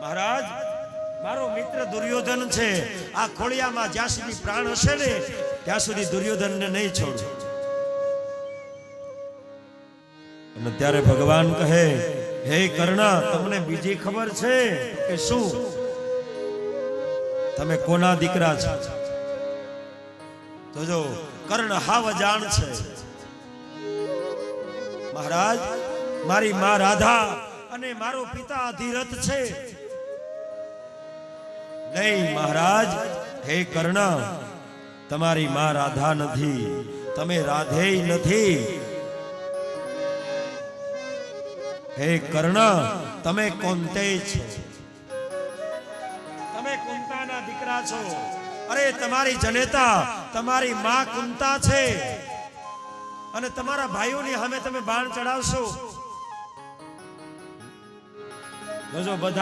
મહારાજ, મારો મિત્ર દુર્યોધન છે. આ ખોળિયામાં જ્યાં સુધી પ્રાણ હશે ને, ત્યાં સુધી દુર્યોધનને નહીં છોડો. અને ત્યારે ભગવાન કહે, હે કર્ણ, તમને બીજી ખબર છે કે શું? તમે કોના દીકરા છો? તો જો, કર્ણ હાવ જાણ છે. મહારાજ, મારી મા રાધા અને મારો પિતા અધિરથ છે. નહીં, મહારાજ. હે કર્ણ, તમારી માં રાધા નથી. તમે રાધે નથી. હે કર્ણ, તમે કોંતે છો. તમે કુંતાના દીકરા છો. અરે, તમારી જનેતા, તમારી માં કુંતા છે. અને તમારા ભાઈઓની સામે તમે બાણ ચડાવશો. જોજો બધા